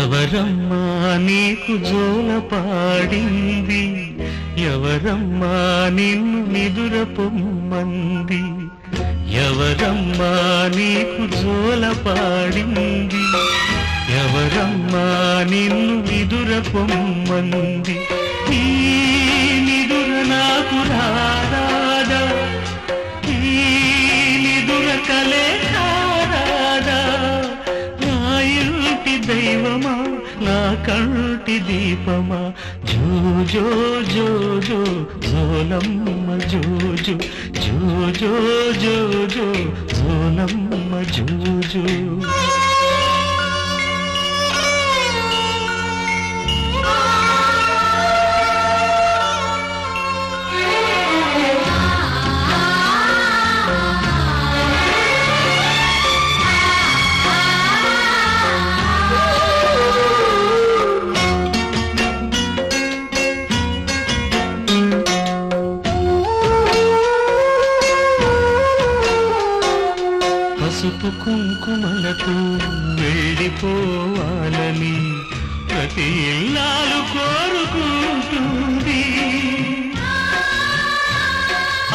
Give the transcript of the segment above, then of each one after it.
ఎవరమ్మా నీకు జోల పాడింది? ఎవరమ్మా నిన్ను నిదుర పొమ్మంది ఎవరమ్మా నీకు జోల పాడింది? ఎవరమ్మా నిన్ను నిదుర పొమ్మంది నిదుర నాకు రాదా? ఈ నిదుర కలే దైవమా? నా కంటి దీపమా? జో జో జో జో జోలమ్మ జో జో జో జో జో జో పసుపు కుంకుమలతో వెళ్ళిపోవాలని ప్రతి ఇల్లాలు కోరుకుంటుంది.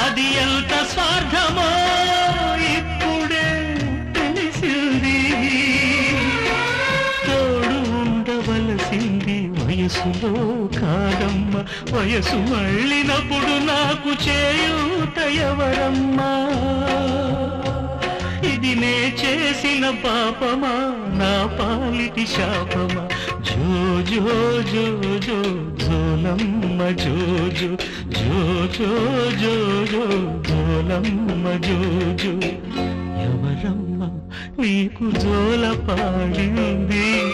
అది ఎంత స్వార్థమో ఇప్పుడే తెలిసింది. తోడు ఉండవలసింది వయసులో కాదమ్మ వయసు మళ్ళినప్పుడు నాకు చేయూత ఎవరమ్మా? నే చేసిన పాపమా నా పాలిటి శాపమా? జో జో జో జో జోలమ్మ జో జో జో జో జో జో జోలమ్మ జో జో. ఎవరమ్మ నీకు జోల పాడింది?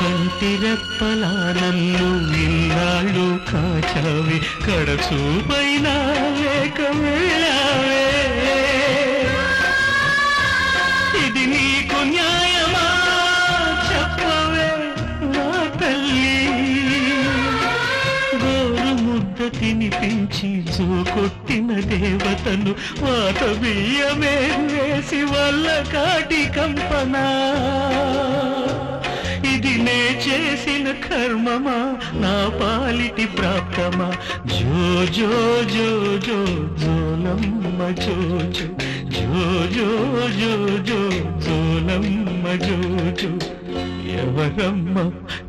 కంటిరెప్పలా నన్ను ఇన్నాళ్ళు కాచావి కడచూపైనా లేక ఇది నీకు న్యాయమా? చెప్పవే నా తల్లి. గోరు ముద్ద తినిపించి కొట్టిన దేవతను వాత బియ్యమే వేసి వల్ల కాటి కంపనా? నే చేసిన కర్మమా? నా పాలిటి ప్రాప్తమా? జో జో జో జో జోలమ్మ జో జో. జో జో జో జో జోలమ్మ జో జో. ఎవరమ్మ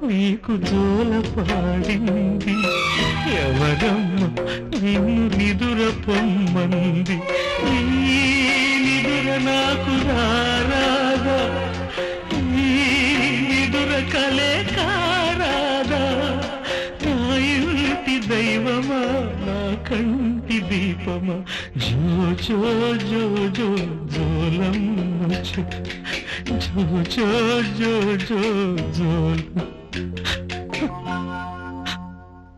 నీకు జోల పాడింది? ఎవరమ్మ నిన్ను నిదుర పొమ్మంది? నిదుర నాకు రారా? కలే కారాదా? నా ఇంటి దైవమా? నా కంటి దీపమా? జో జో జో జో జోలమ్మ జో జో జో జో జో. జోల